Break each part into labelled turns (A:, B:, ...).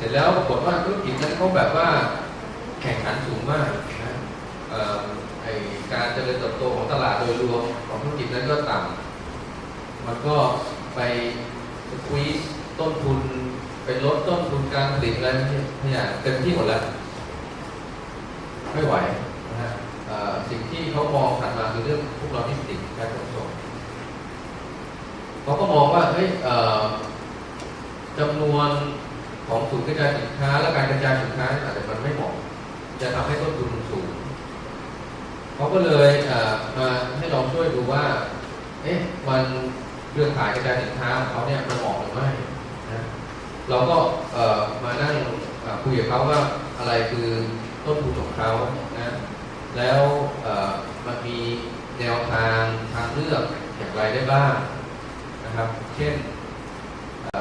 A: เสร็จแล้วปรากฏว่าธุรกิจนั้นเขาแบบว่าแข่งขันสูงมากนะไอการเจริญเติบโตของตลาดโดยรวมของธุรกิจนั้นก็ต่ำมันก็ไปสควีซต้นทุนไปลดต้นทุนการผลิตอะไรพยายามเต็มที่หมดแล้ว ไม่ไหวนะฮะสิ่งที่เขามองถัดมาคือเรื่องพวกเราที่ติดการขนส่งเขาก็มองว่าเฮ้ยจำนวน ของศูนย์กระจายสินค้า และการกระจายสินค้าอาจจะมันไม่เหมาะจะทำให้ต้นทุนมันสูงเขาก็เลยมาให้ลองช่วยดูว่า เอ๊ะมันเรื่องขายกระจายสินค้าของเขาเนี่ยมันเหมาะหรือไม่นะเราก็มานั่งคุยกับเขาว่าอะไรคือต้นทุนของเขานะแล้วมันมีแนวทางทางเลือกอย่างไรได้บ้างนะครับ เช่น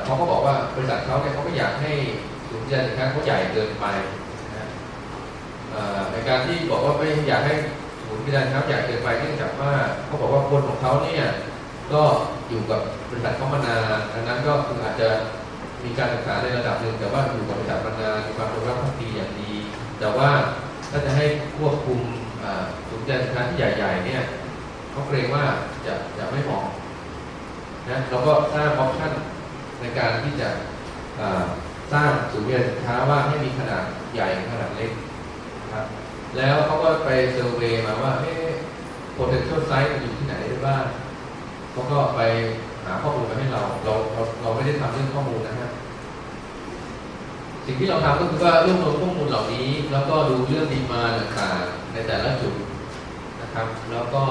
A: เขาก็บอกว่าบริษัทเขาเนี่ยเขาไม่อยากให้ศูนย์กระจายสินค้าเขาใหญ่เกินไปนะในการที่บอกว่าไม่อยากให้ศูนย์พิจารณาใหญ่เกินไปเนื่องจากว่าเขาบอกว่าคนของเขาเนี่ยก็อยู่กับบริษัทเขามานานดังนั้นก็คืออาจจะมีการศึกษาในระดับหนึ่งแต่ว่าอยู่กับบริษัทมานานมีความรู้รักพักดีอย่างดี แต่ว่าถ้าจะให้ควบคุมศูนย์การศึกษาที่ใหญ่ๆเนี่ยเขาเกรงว่าจะจะไม่เหมาะนะเราก็สร้างออปชั่น ในการที่จะสร้างศูนย์การสินค้าว่าให้มีขนาดใหญ่ขนาดเล็กนะครับแล้วเขาก็ไปเซอร์เวย์มาว่าเอ๊ะ potential site มันอยู่ที่ไหนได้บ้างเขาก็ไปหาข้อมูลมาให้เรา เราเราเราไม่ได้ทำเรื่องข้อมูลนะฮะสิ่งที่เราทำก็คือว่ารวบรวมข้อมูลเหล่านี้ แล้วก็ดูเรื่องดีมาต่างๆในแต่ละจุดนะครับ แล้วก็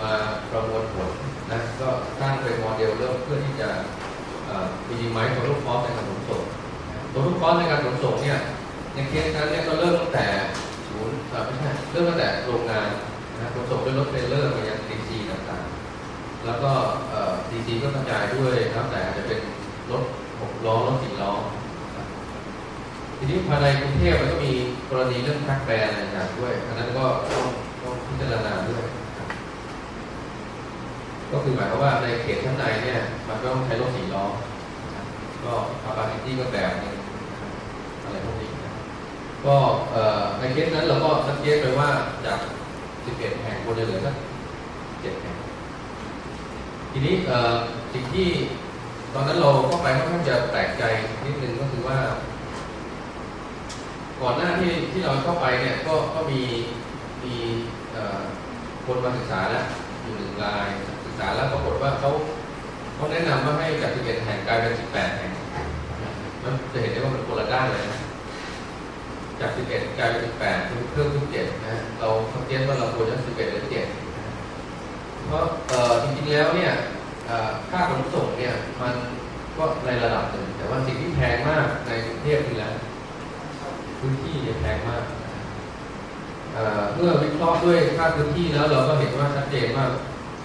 A: มาประมวลผลนะก็สร้างเป็นโมเดลเริ่มเพื่อที่ มีดีไมซ์ตัวลูกคอสในการขนส่งตัวลูกคอสในการขนส่งเนี่ยในเคสนั้นเนี่ยก็เริ่มตั้งแต่ศูนย์ไม่ใช่เริ่มตั้งแต่โรงงานนะขนส่งด้วยรถเทรลเลอร์มายังดีซีต่างๆ แล้วก็ดีซีก็กระจายด้วยแล้วแต่อาจจะเป็นรถหกล้อรถสี่ล้อทีนี้ภายในกรุงเทพมันก็มีกรณีเรื่องทักแบรนด์อะไรต่างด้วยอันนั้นก็ต้องต้องพิจารณาด้วย ก็คือหมายความว่าในเขตข้างในเนี่ย มันก็ต้องใช้รถสี่ล้อ นะครับก็ capacity ก็แบบอะไรพวกนี้ก็ในเคสนั้นเราก็สังเกตไปว่าจาก 11 แห่งควรจะเหลือสัก7แห่ง ทีนี้สิ่งที่ตอนนั้นเราก็ไปค่อนข้างจะแปลกใจนิดนึงก็คือว่า ก่อนหน้าที่ที่เราเข้าไปเนี่ยก็ก็มีมีคนมาศึกษาแล้วอยู่หนึ่งรายศึกษาแล้วปรากฏว่าเขา เขาแนะนำว่าให้จาก11แห่งกลายเป็น 18 แห่งมันจะเห็นได้ว่ามันคนละด้านเลยนะจาก 11 กลายเป็น 18คือเพิ่มขึ้น7นะฮะเราสังเกตว่าเราควรจะ 11หรือ7นะฮะเพราะจริงๆแล้วเนี่ยค่าขนส่งเนี่ยมันก็ในระดับหนึ่งแต่ว่าสิ่งที่แพงมากในกรุงเทพคือแหล้วพื้นที่เนี่ยแพงมากเอ่อเมื่อวิเคราะห์ด้วยค่าพื้นที่แล้วเราก็เห็นว่าชัดเจนว่า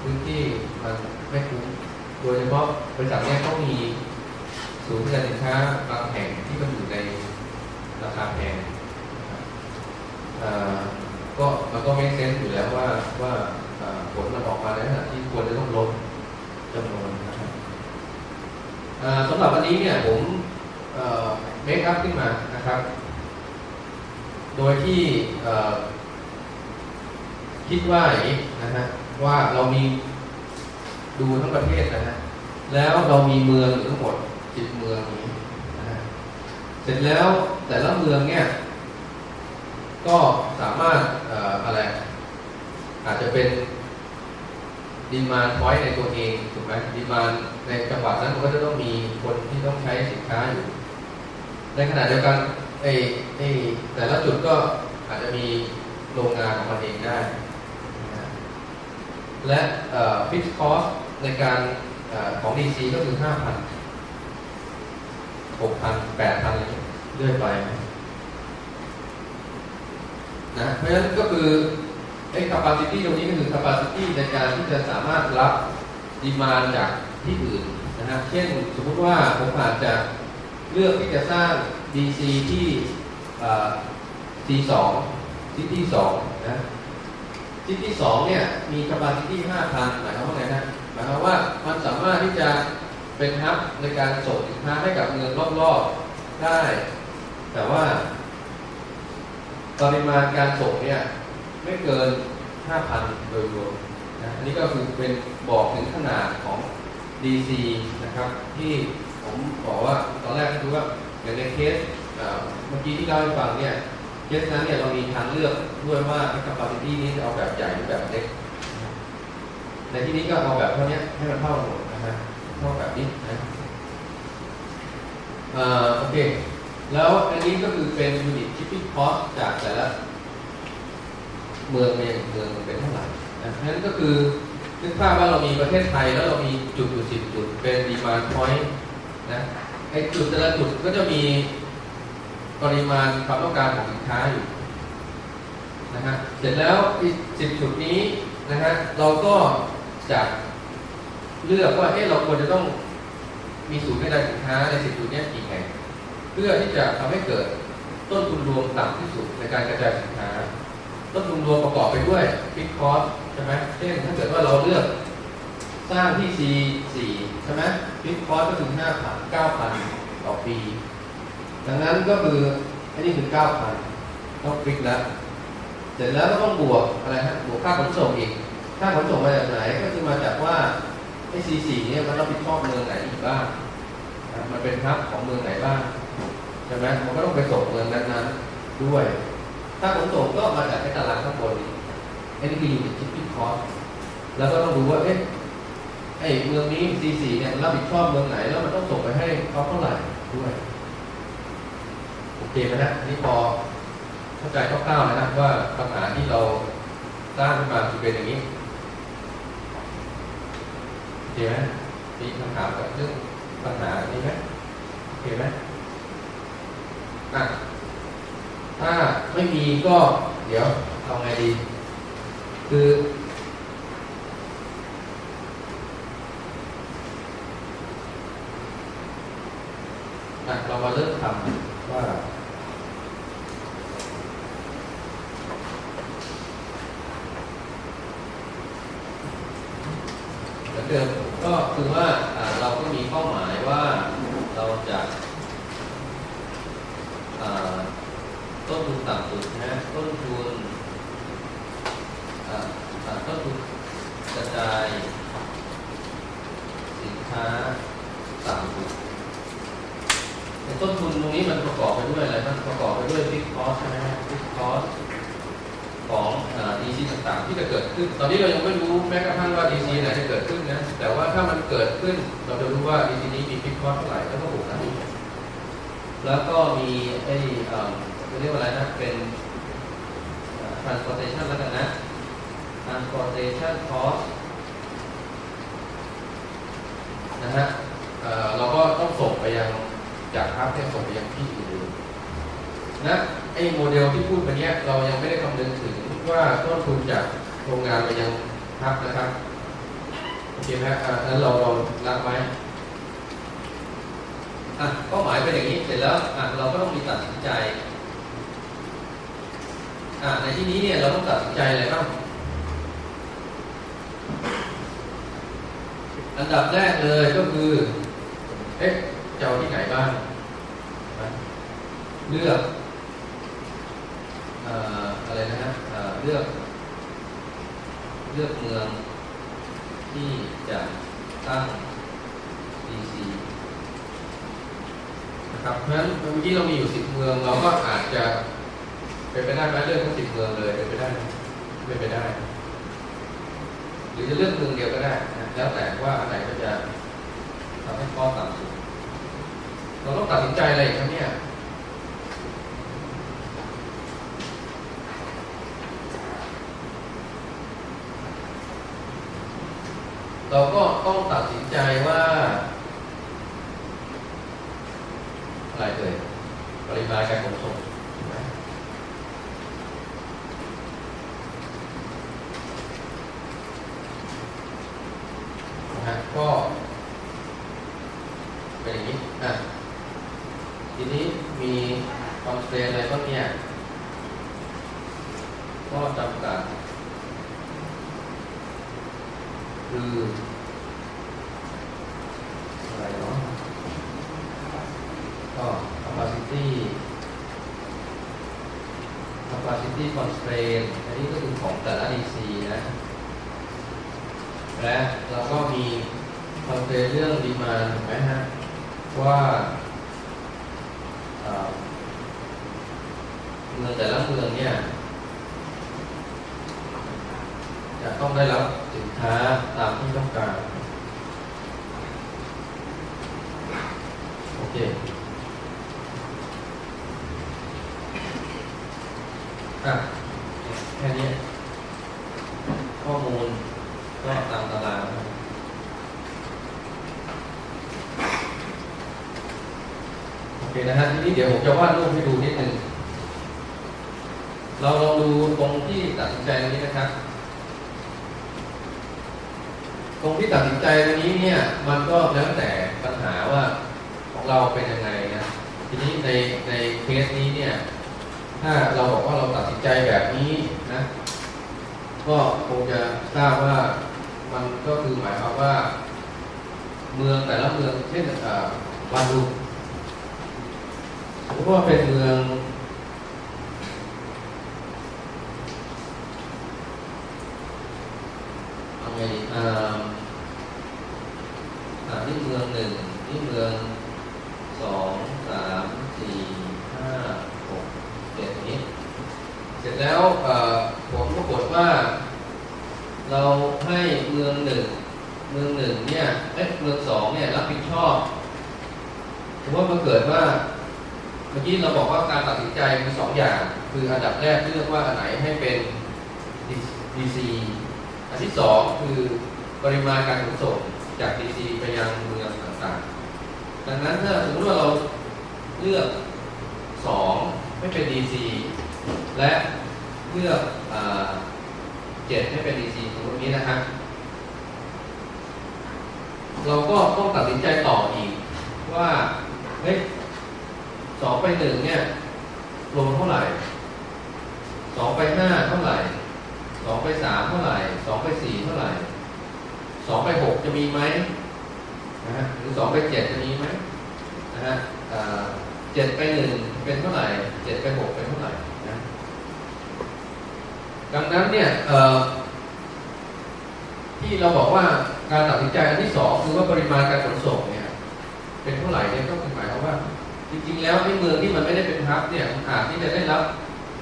A: พื้นที่มันไม่คุ้ม โดยเฉพาะบริษัทเนี่ยเขามีศูนย์การสินค้าบางแห่งที่มันอยู่ในราคาแพงอ่อก็มันก็ไม่เซนส์อยู่แล้วว่าว่าอ่อผลมันออกมาในขณะที่ควรจะต้องลดจำนวนนะครับอ่อสำหรับวันนี้เนี่ยผมเมคอัพขึ้นมานะครับ โดยที่อ่อคิดว่าอย่างนี้นะฮะว่าเรามี ดูทั้งประเทศนะฮะแล้วเรามีเมืองอยู่ทั้งหมดสิบเมืองนี้นะฮะเสร็จแล้วแต่ละเมืองเนี่ย ก็สามารถอออะไร อาจจะเป็นดีมานพอยในตัวเองถูกไหมดีมานในจังหวัดนั้นก็จะต้องมีคนที่ต้องใช้สินค้าอยู่ ในขณะเดียวกันไอ้ไอ้แต่ละจุดก็อาจจะมีโรงงานของมันเองได้ และฟิกคอส ในการอของ DC ก็คือ5,000หกพันแปดพันเรื่อยไปนะเพราะฉะนั้นก็คือไอ้ capacity ตรงนี้ก็คือ capacity ในการที่จะสามารถรับดีมานจากที่อื่นนะฮะเช่นสมมุติว่าผมอาจจะเลือกที่จะสร้าง DC ที่เอ่อ C2 ที่ T2 นะที่ที่2เนี่ยมี capacity 5,000หมายความว่าไงนะายความว่ามันสามารถที่จะเป็นฮับในการส่งสินค้าให้กับเมืองรอบๆได้ แต่ว่าปริมาณการส่งเนี่ยไม่เกิน 5,000 โดยรวมนะอันนี้ก็คือเป็นบอกถึงขนาดของ DC นะครับ ที่ผมบอกว่าตอนแรกคือว่าอย่างในเคสเอ่อเมื่อกี้ที่เล่าให้ฟังเนี่ยเคสนั้นเนี่ยเรามีทางเลือกด้วยว่า capacity นี้จะเอาแบบใหญ่หรือแบบเล็ก ในที่นี้ก็เอาแบบเท่านี้ให้มันเท่ากันหมดนะฮะเท่าแบบนี้นะเอ่อโอเค แล้วอันนี้ก็คือเป็น unit shipping cost จากแต่ละเมืองไปยังอีกเมืองเป็นเท่าไหร่นะนั่นก็คือนึกภาพว่าเรามีประเทศไทยแล้วเรามีจุดอยู่สิบจุดเป็น demand point นะไอจุดแต่ละจุดก็จะมีปริมาณความต้องการของสินค้าอยู่นะฮะเสร็จแล้วอีกสิบจุดนี้นะฮะเราก็ จะเลือกว่าเอ๊ะเราควรจะต้องมีศูนย์กระจายสินค้าในสิบจุดนี้กี่แห่งเพื่อที่จะทำให้เกิดต้นทุนรวมต่ำที่สุดในการกระจายสินค้า ต้นทุนรวมประกอบไปด้วยฟิกคอสใช่ไหมเช่นถ้าเกิดว่าเราเลือกสร้างที่ C 4ใช่ไหมฟิกคอสก็ถึง5,000 9,000 ต่อปี ดังนั้นก็คืออันนี้คือ 9,000ต้องฟิกแล้ว เสร็จแล้วก็ต้องบวกอะไรฮะบวกค่าขนส่งอีก ค่าขนส่งมาจากไหนก็คือมาจากว่าไอ้ C 4เนี่ยมันรับผิดชอบเมืองไหนอีกบ้างมันเป็นฮับของเมืองไหนบ้างใช่ไหมมันก็ต้องไปส่งเมืองนั้นๆด้วย ถ้าขนส่งก็มาจากไอ้ตารางข้างบนนี้อันนี้คือ unit shipping cost แล้วก็ต้องดูว่าเอ๊ะไอ้เมืองนี้ C4 เนี่ยรับผิดชอบเมืองไหน แล้วมันต้องส่งไปให้เขาเท่าไหร่ด้วยโอเคไหมนะนนี่พอเข้าใจคร่าวๆนะว่าปัญหาที่เราสร้างขึ้นมาคือเป็นอย่างนี้ ดีไหมมีคำถามกับเรื่องปัญหานี้ไหมเห็นไหมอะถ้าไม่มีก็เดี๋ยวเอาไงดี คืออะเรามาเริ่มทำว่า เหมือนเดิมก็คือว่าอ่าเราก็มีเป้าหมายว่า เราจะอ่าต้นทุนต่ำสุดนะต้นทุนต้นทุนกระจายสินค้าต่ำสุดในต้นทุนตรงนี้มันประกอบไปด้วยอะไรมันประกอบไปด้วย fixed cost ใช่ไหมฮะ fixed cost ของอ่า DC ต่างๆ ที่จะเกิดขึ้น ตอนนี้เรายังไม่รู้แม้กระทั่งว่า DC ไหนจะเกิดขึ้นนะ แต่ว่าถ้ามันเกิดขึ้นเราจะรู้ว่า DC นี้มี fixed cost เท่าไหร่แล้วก็ แล้วก็มีไอ้เอ่อเรียกว่าอะไรนะ เป็น transportation แล้วกันนะ transportation cost นะฮะเอ่อเราก็ต้องส่งไปยังจากพักเนี่ยส่งไปยังที่อื่นนะไอ้โมเดลที่พูดไปเนี้ยเรายังไม่ได้คำนึงถึงว่าต้นทุนจากโรงงานไปยังพักนะครับโอเคไหมอะนั้นเราเราละไว้ อะเป้าหมายเป็นอย่างนี้เสร็จแล้วอะเราก็ต้องมีตัดสินใจอะในที่นี้เนี่ยเราต้องตัดสินใจอะไรบ้างอันดับแรกเลยก็คือเอ๊ะจะเอาที่ไหนบ้างเลือกเอ่อะไรนะฮะเลือก เลือกเมืองที่จะตั้ง DC ครับเพราะฉะนั้นเมื่อกี้เรามีอยู่สิบเมือง เราก็อาจจะเป็นไปได้ไหมเลือกทั้งสิบเมืองเลยเป็นไปได้ไมเป็นไปได้ หรือจะเลือกเมืองเดียวก็ได้นะแล้วแต่ว่าอันไหนก็จะทำให้ข้อต่ำสุดเราต้องตัดสินใจอะไรครับเนี่ยเราก็ต้องตัดสินใจว่าอะไรเอ่ย ปริมาณการขนส่งนะฮะก็เป็นอย่างนี้อะทีนี้มีคอนเทนอะไรบ้างเนี่ยก็จำกัดคืออะไรเนาะก็ capacity capacity constraint อันนี้ก็คือของแต่ละ DC นะ และเราก็มี constraint เรื่อง demand ถูกไหมฮะ ว่าเอ่อเมืองแต่ละเมืองเนี่ยจะต้องได้รับสินค้าตามที่ต้องการ โอเค อะแค่นี้ข้อมูลก็ตามตารางโอเคนะฮะทีนี้เดี๋ยวผมจะวาดรูปให้ดูนิดหนึ่งเราลองดูตรงที่ตัดสินใจตรงนี้นะครับ ตรงที่ตัดสินใจตรงนี้เนี่ย มันก็แล้วแต่ปัญหาว่าของเราเป็นยังไงนะทีนี้ในในเคสนี้เนี่ย ถ้าเราบอกว่าเราตัดสินใจแบบนี้นะ ก็คงจะทราบว่ามันก็คือหมายความว่า เมืองแต่ละเมืองเช่นวารุสมมติว่าเป็นเมืองเอาไงดีอ่าอ่านี่เมืองหนึ่งนี่เมืองสองสามสี่ห้าหกเจ็ดนี้ เสร็จแล้วเอ่อผลปรากฏว่า เราให้เมืองหนึ่งเมืองหนึ่งเนี่ยเอ๊ะเมืองสองเนี่ยรับผิดชอบถือว่ามันเกิดว่า เมื่อกี้เราบอกว่าการตัดสินใจมีสองอย่าง คืออันดับแรกเลือกว่าอันไหนให้เป็น DC อันที่สองคือปริมาณการขนส่งจาก DC ไปยังเมืองต่างๆ ดังนั้นถ้าสมมติว่าเราเลือกสองไม่เป็น DC และเลือกเจ็ดให้เป็น DC ตรงนี้นะครับ เราก็ต้องตัดสินใจต่ออีกว่าเฮ้ยสองไปหนึ่งเนี่ยลงเท่าไหร่สองไปห้าเท่าไหร่ สองไปสามเท่าไหร่สองไปสี่เท่าไหร่สองไปหกจะมีไหมนะฮะหรือสองไปเจ็ดจะมีไหมนะฮะเจ็ดไปหนึ่งเป็นเท่าไหร่เจ็ดไปหกเป็นเท่าไหร่นะดังนั้นเนี่ยที่เราบอกว่าการตัดสินใจอันที่สองคือว่าปริมาณการขนส่งเนี่ย เป็นเท่าไหร่เนี่ยก็คือหมายความว่า จริงๆ แล้วในเมืองที่มันไม่ได้เป็นฮับเนี่ยอาจที่จะได้รับ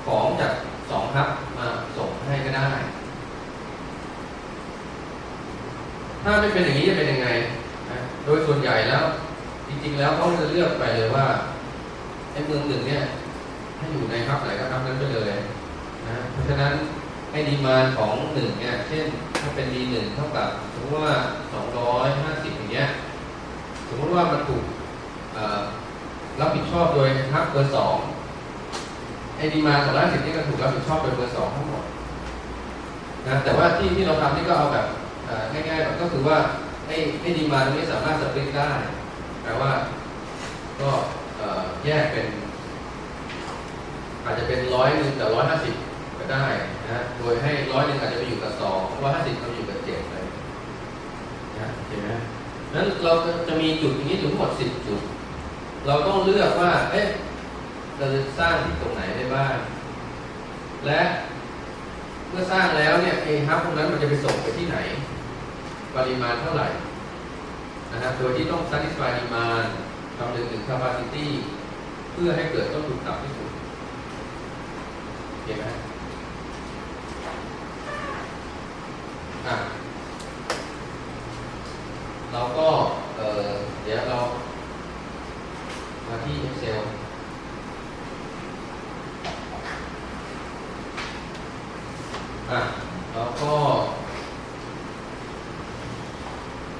A: ของจากสองฮับ ให้ก็ได้ ถ้าไม่เป็นอย่างนี้จะเป็นยังไง โดยส่วนใหญ่แล้ว จริง ๆ แล้วเขาจะเลือกไปเลยว่าไอ้เมืองหนึ่งเนี่ยให้อยู่ในฮับไหนก็ฮับนั้นไปเลยนะเพราะฉะนั้นให้ดีมานของหนึ่งเนี่ย เช่น ถ้าเป็นดีหนึ่งเท่ากับสมมติว่าสองร้อยห้าสิบอย่างเงี้ยสมมติว่ามันถูกรับผิดชอบโดยฮับเบอร์สองไอ้ดีมาสองร้อยสิบนี่ก็ถูกรับผิดชอบโดยเบอร์สองทั้งหมด นะแต่ว่าที่ที่เราทำนี่ก็เอาแบบง่ายๆแบบก็คือว่าไอ้ไอ้ดีมาตรงนี้สามารถสปริตได้แปลว่าก็แยกเป็น อาจจะเป็นร้อยหนึ่งแต่ร้อยห้าสิบก็ได้นะโดยให้ร้อยหนึ่งอาจจะไปอยู่กับสองร้อยห้าสิบมันอยู่กับเจ็ดเลยนะเห็นไหมนั้นเราจะมีจุดอย่างนี้ถึงหมดสิบจุด เราต้องเลือกว่า เอ๊ะเราจะสร้างที่ตรงไหนได้บ้าง และ เมื่อสร้างแล้วเนี่ยไอ้ฮับพวกนั้นมันจะไปส่งไปที่ไหน ปริมาณเท่าไหร่นะครับโดยที่ต้อง satisfy demand คำนึงถึง capacity เพื่อให้เกิดต้นทุนต่ำที่สุดเห็นไหมอะ เราก็เอ่อเดี๋ยวเรามาที่ Excel อ่ะเราก็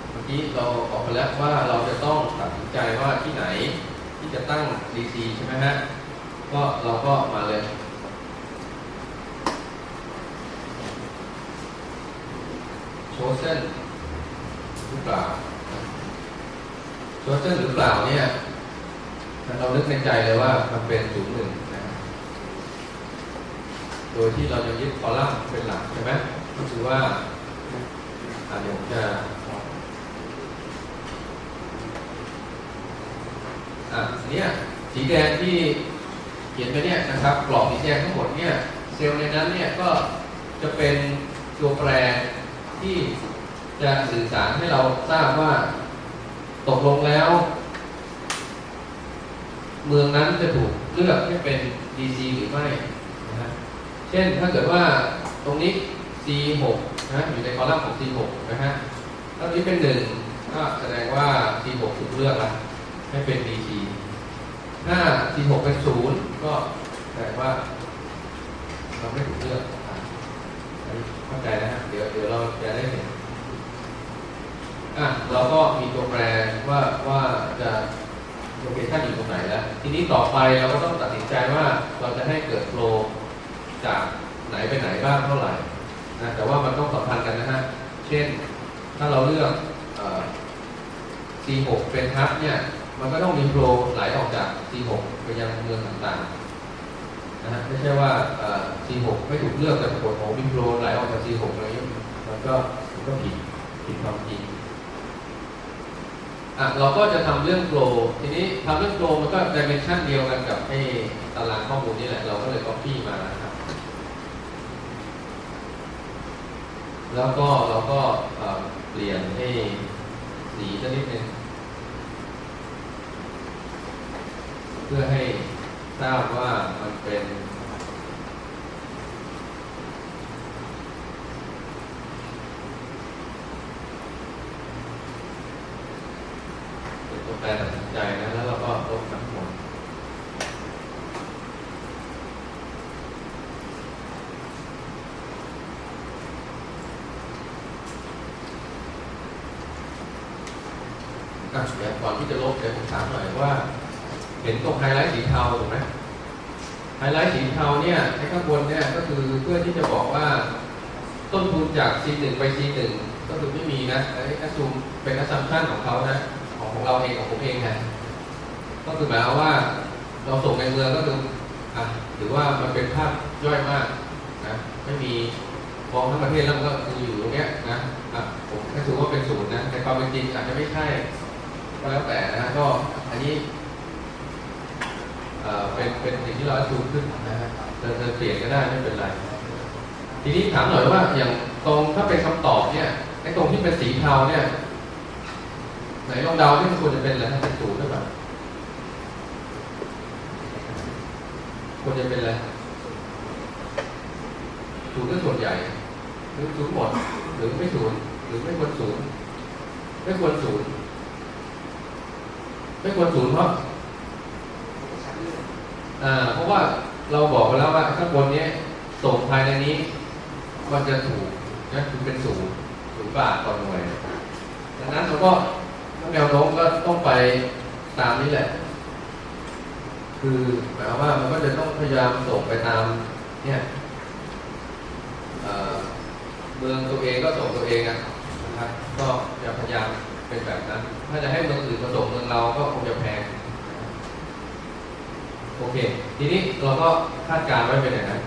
A: เมื่อกี้เราบอกไปแล้วว่าเราจะต้องตัดสินใจว่าที่ไหนที่จะตั้ง DC ใช่ไหมฮะ ก็เราก็มาเลยโชว์เส้นหรือเปล่าโชว์เส้นหรือเปล่าเนี่ยเรานึกในใจเลยว่ามันเป็นศูนย์หนึ่ง ยที่เราจะยึดคอลัมน์เป็นหลักใช่ไหมก็คือว่าอะเดี๋ยวจะอะเนี่ยสีแดงที่เขียนไปเนี่ยนะครับกรอบสีแดงทั้งหมดเนี่ยเซลล์ในนั้นเนี่ยก็จะเป็นตัวแปรที่จะสื่อสารให้เราทราบว่าตกลงแล้ว เมืองนั้นจะถูกเลือกให้เป็น DC หรือไม่ เช่นถ้าเกิดว่าตรงนี้ C6 นะอยู่ในคอลัมน์ของ C6 นะฮะแล้วนี้เป็นหนึ่งก็แสดงว่า C6 ถูกเลือกละให้เป็น DC ถ้า C6 เป็นศูนย์ก็แสดงว่าเราไม่ถูกเลือกเข้าใจนะฮะเดี๋ยวเดี๋ยวเราจะได้เห็นอะเราก็มีตัวแปรว่าว่าจะโลเคชันอยู่ตรงไหนแล้ว ทีนี้ต่อไปเราก็ต้องตัดสินใจว่าเราจะให้เกิดโฟล์ จากไหนไปไหนบ้างเท่าไหร่นะแต่ว่ามันต้องสัมพันธ์กันนะฮะ เช่น ถ้าเราเลือก C6 เป็นฮับเนี่ย มันก็ต้องมีโฟลไหลออกจาก C6 ไปยังเมืองต่างๆนะฮะ ไม่ใช่ว่า C6 ไม่ถูกเลือกแต่ปรากฏโอ้มีโฟลไหลออกจาก C6 อะไรเงี้ยมันก็มันก็ผิดผิดความจริงอะเราก็จะทำเรื่องโฟลทีนี้ทำเรื่องโฟลมันก็ดิเมนชันเดียวกันกับไอ้ตารางข้อมูลนี่แหละ เราก็เลย copy มานะครับ แล้วก็เราก็เปลี่ยนให้สีสักนิดนึงเพื่อให้ทราบว่ามันเป็นเป็นตัวแปรตัดสินใจนะ แล้วเราก็ลบทั้งหมด อะเดี๋ยวก่อนที่จะลบเดี๋ยวผมถามหน่อยว่า เห็นตรงไฮไลท์สีเทาถูกไหมไฮไลท์สีเทาเนี่ยในข้างบนเนี่ยก็คือเพื่อที่จะบอกว่า ต้นทุนจาก C1 ไป C1 ก็คือไม่มีนะไอ้แอสซูมเป็นแอสซัมชันของเขานะของของเราเองของผมเองนะก็คือหมายความว่าเราส่งในเมืองก็คืออะหรือว่ามันเป็นภาพย่อยมากนะไม่มีมองทั้งประเทศแล้วมันก็คืออยู่ตรงเนี้ยนะอะผมแค่ถือว่าเป็นศูนย์นะแต่ความเป็นจริงอาจจะไม่ใช่ ก็แล้วแต่นะก็อันนี้เอ่อเป็นเป็นสิ่งที่เราซูมขึ้นนะฮะเดินเปลี่ยนก็ได้ไม่เป็นไร ทีนี้ถามหน่อยว่าอย่างตรงถ้าเป็นคำตอบเนี่ยไอ้ตรงที่เป็นสีเทาเนี่ย ไหนลองเดาที่มันควรจะเป็นอะไรเป็นศูนย์หรือเปล่าควรจะเป็นอะไรศูนย์ก็ส่วนใหญ่หรือศูนย์หมดหรือไม่ศูนย์หรือไม่ควรศูนย์ไม่ควรศูนย์ ไม่ควรศูนย์เพราะอ่าเพราะว่าเราบอกไปแล้วว่าข้างบนนี้ส่งภายในนี้ มันจะถูกนะคือเป็นศูนย์ศูนย์บาทต่อหน่วยดังนั้นเราก็แนวโน้มก็ต้องไปตามนี้แหละ คือหมายความว่ามันก็จะต้องพยายามส่งไปตามเนี่ยเออเมืองตัวเองก็ส่งตัวเองอะนะครับ ก็จะพยายาม เป็นแบบนั้น ถ้าจะให้เมืองอื่นมาส่งเมืองเราก็คงจะแพง โอเค ทีนี้เราก็คาดการณ์ไว้เป็นอย่างนั้น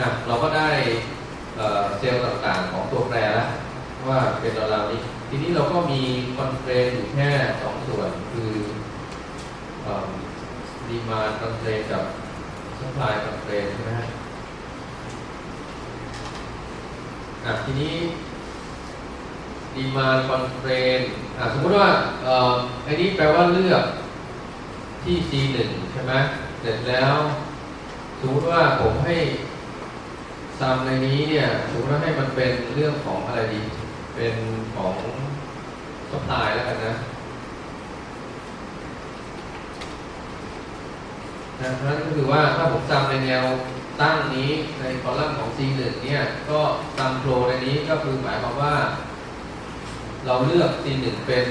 A: นะเราก็ได้เซลล์ต่างๆของตัวแปรแล้วว่าเป็นราวๆนี้ ทีนี้เราก็มีคอนเทรนอยู่แค่สองส่วนคือดีมาคอนเทรนกับซัพพลายคอนเทรนใช่ไหมฮะทีนี้ ดีมาคอนเทรนสมมติว่าอ่อไอ้นี้แปลว่าเลือกที่ C1 ใช่ไหมเสร็จแล้วสมมติว่าผมให้ซัมในนี้เนี่ยสมมติว่าให้มันเป็นเรื่องของอะไรดี เป็นของสปายแล้วกันนะนะนั้นก็คือว่าถ้าผมซัมในแนวตั้งนี้ในคอลัมน์ของ C1 เนี่ย ก็ซัมโฟลในนี้ก็คือหมายความว่า เราเลือก C1 เป็น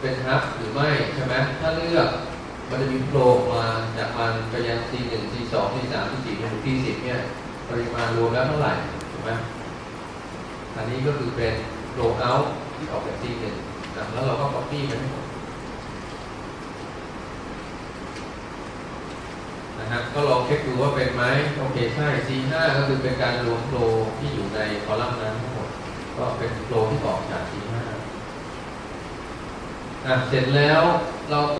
A: เป็นฮับหรือไม่ใช่ไหมถ้าเลือกมันจะมีโฟลออกมาจากมันไปยัง C1 C2 C3 C4 จนถึง T10 เนี่ยปริมาณรวมแล้วเท่าไหร่ถูกไหมอันนี้ก็คือเป็น flow out ที่ออกจาก C1 นะแล้วเราก็ copy ไปให้หมดนะฮะก็ลองเช็คดูว่าเป็นไหมโอเคใช่ C5 ก็คือเป็นการรวมโฟลที่อยู่ในคอลัมน์นั้นทั้งหมด ก็เป็นโฟลที่ออกจาก C5 อะเสร็จแล้วเรา